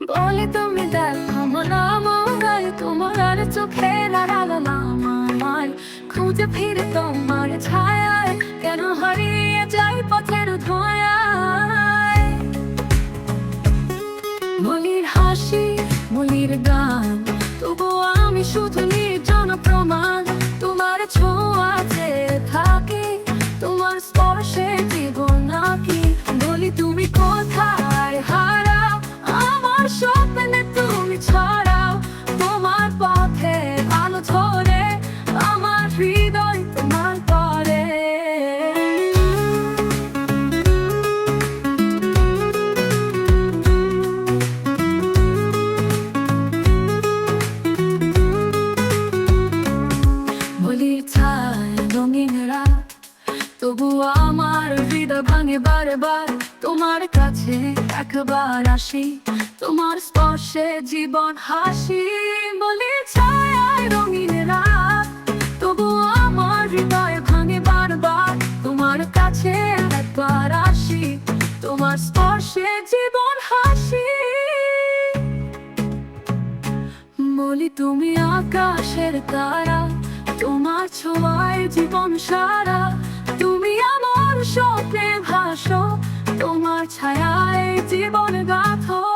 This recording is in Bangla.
বলি তুমি দেখো না আমার তোমার আর চোখে লাগালো না আমার খুঁজে ফিরে তোমার ছায়ায়, কেন হারিয়ে যাই পথের ধোয়ায়? মলির হাসি, মলির গান তবু আমি শুধু নির্জন প্রমাণ। তোমার ছোঁয়াতে থাকি, তোমার স্পর্শে তবু আমার হৃদয় ভাঙে বারে বার তোমার কাছে একবার আসি, তোমার স্পর্শে জীবন হাসি। বলি ছায় রঙিন রাত। তবু আমার হৃদয় ভাঙে বারবার। তোমার কাছে একবার আসি, তোমার স্পর্শে জীবন হাসি। বলি, তুমি আকাশের তারা, তোমার ছোঁয়ায় জীবন সারা। ভাসো তোমার ছায়ায় জীবন গাথো।